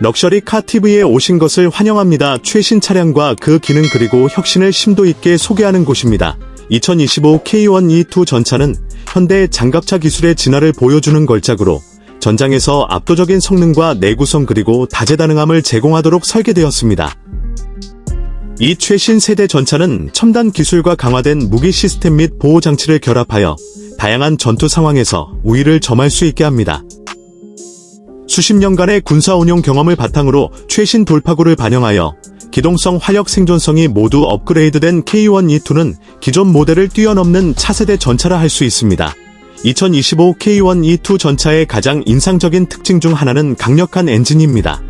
럭셔리 카 TV에 오신 것을 환영합니다. 최신 차량과 그 기능 그리고 혁신을 심도 있게 소개하는 곳입니다. 2025 K1E2 전차는 현대 장갑차 기술의 진화를 보여주는 걸작으로 전장에서 압도적인 성능과 내구성 그리고 다재다능함을 제공하도록 설계되었습니다. 이 최신 세대 전차는 첨단 기술과 강화된 무기 시스템 및 보호 장치를 결합하여 다양한 전투 상황에서 우위를 점할 수 있게 합니다. 수십 년간의 군사 운용 경험을 바탕으로 최신 돌파구를 반영하여 기동성 화력 생존성이 모두 업그레이드된 K1E2는 기존 모델을 뛰어넘는 차세대 전차라 할 수 있습니다. 2025 K1E2 전차의 가장 인상적인 특징 중 하나는 강력한 엔진입니다.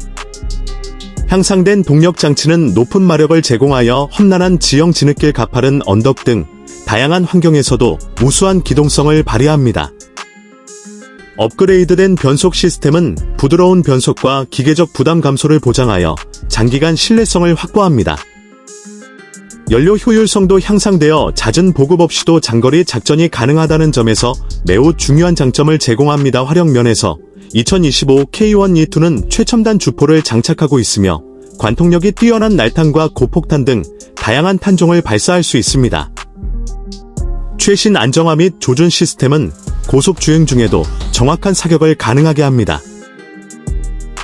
향상된 동력 장치는 높은 마력을 제공하여 험난한 지형 진흙길 가파른 언덕 등 다양한 환경에서도 우수한 기동성을 발휘합니다. 업그레이드된 변속 시스템은 부드러운 변속과 기계적 부담 감소를 보장하여 장기간 신뢰성을 확보합니다. 연료 효율성도 향상되어 잦은 보급 없이도 장거리 작전이 가능하다는 점에서 매우 중요한 장점을 제공합니다. 화력 면에서 2025 K1E2는 최첨단 주포를 장착하고 있으며 관통력이 뛰어난 날탄과 고폭탄 등 다양한 탄종을 발사할 수 있습니다. 최신 안정화 및 조준 시스템은 고속 주행 중에도 정확한 사격을 가능하게 합니다.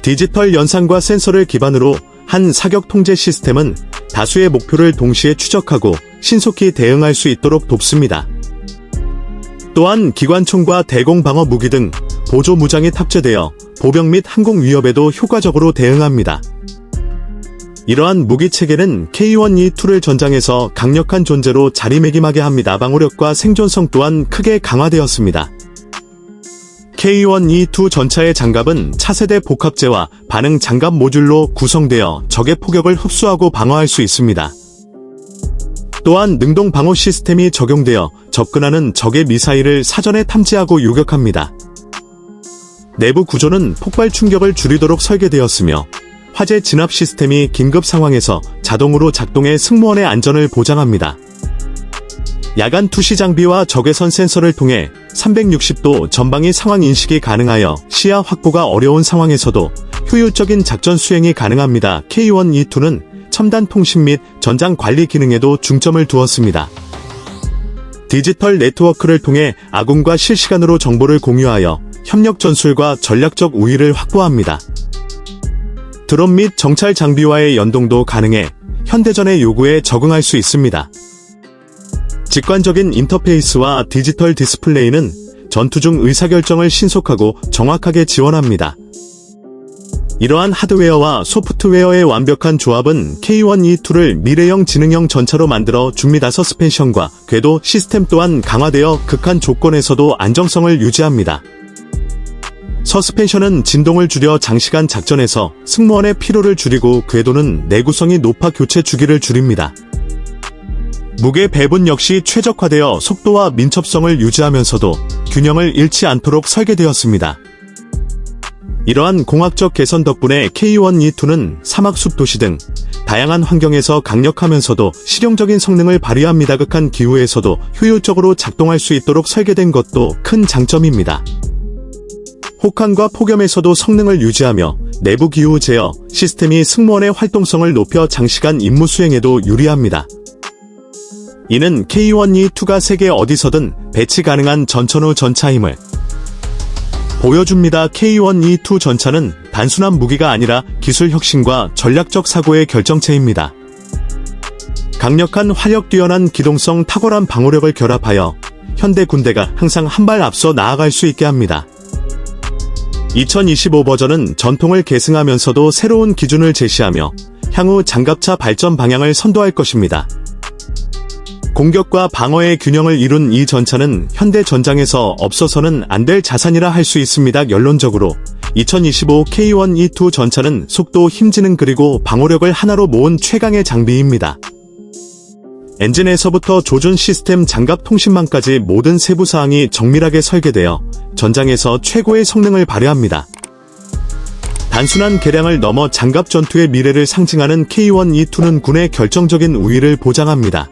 디지털 연산과 센서를 기반으로 한 사격 통제 시스템은 다수의 목표를 동시에 추적하고 신속히 대응할 수 있도록 돕습니다. 또한 기관총과 대공 방어 무기 등 보조 무장이 탑재되어 보병 및 항공 위협에도 효과적으로 대응합니다. 이러한 무기 체계는 K1E2를 전장에서 강력한 존재로 자리매김하게 합니다. 방어력과 생존성 또한 크게 강화되었습니다. K1E2 전차의 장갑은 차세대 복합재와 반응 장갑 모듈로 구성되어 적의 포격을 흡수하고 방어할 수 있습니다. 또한 능동 방어 시스템이 적용되어 접근하는 적의 미사일을 사전에 탐지하고 요격합니다. 내부 구조는 폭발 충격을 줄이도록 설계되었으며 화재 진압 시스템이 긴급 상황에서 자동으로 작동해 승무원의 안전을 보장합니다. 야간 투시 장비와 적외선 센서를 통해 360도 전방위 상황 인식이 가능하여 시야 확보가 어려운 상황에서도 효율적인 작전 수행이 가능합니다. K1E2는 첨단 통신 및 전장 관리 기능에도 중점을 두었습니다. 디지털 네트워크를 통해 아군과 실시간으로 정보를 공유하여 협력 전술과 전략적 우위를 확보합니다. 드론 및 정찰 장비와의 연동도 가능해 현대전의 요구에 적응할 수 있습니다. 직관적인 인터페이스와 디지털 디스플레이는 전투 중 의사결정을 신속하고 정확하게 지원합니다. 이러한 하드웨어와 소프트웨어의 완벽한 조합은 K1E2를 미래형 지능형 전차로 만들어 줍니다. 서스펜션과 궤도 시스템 또한 강화되어 극한 조건에서도 안정성을 유지합니다. 서스펜션은 진동을 줄여 장시간 작전에서 승무원의 피로를 줄이고 궤도는 내구성이 높아 교체 주기를 줄입니다. 무게 배분 역시 최적화되어 속도와 민첩성을 유지하면서도 균형을 잃지 않도록 설계되었습니다. 이러한 공학적 개선 덕분에 K1E2는 사막숲 도시 등 다양한 환경에서 강력하면서도 실용적인 성능을 발휘합니다. 극한 기후에서도 효율적으로 작동할 수 있도록 설계된 것도 큰 장점입니다. 혹한과 폭염에서도 성능을 유지하며 내부 기후 제어 시스템이 승무원의 활동성을 높여 장시간 임무 수행에도 유리합니다. 이는 K1E2가 세계 어디서든 배치 가능한 전천후 전차임을 보여줍니다. K1E2 전차는 단순한 무기가 아니라 기술 혁신과 전략적 사고의 결정체입니다. 강력한 화력 뛰어난 기동성 탁월한 방어력을 결합하여 현대 군대가 항상 한 발 앞서 나아갈 수 있게 합니다. 2025 버전은 전통을 계승하면서도 새로운 기준을 제시하며 향후 장갑차 발전 방향을 선도할 것입니다. 공격과 방어의 균형을 이룬 이 전차는 현대 전장에서 없어서는 안 될 자산이라 할 수 있습니다. 결론적으로 2025 K1E2 전차는 속도, 힘지능 그리고 방어력을 하나로 모은 최강의 장비입니다. 엔진에서부터 조준 시스템 장갑 통신망까지 모든 세부 사항이 정밀하게 설계되어 전장에서 최고의 성능을 발휘합니다. 단순한 개량을 넘어 장갑 전투의 미래를 상징하는 K1E2는 군의 결정적인 우위를 보장합니다.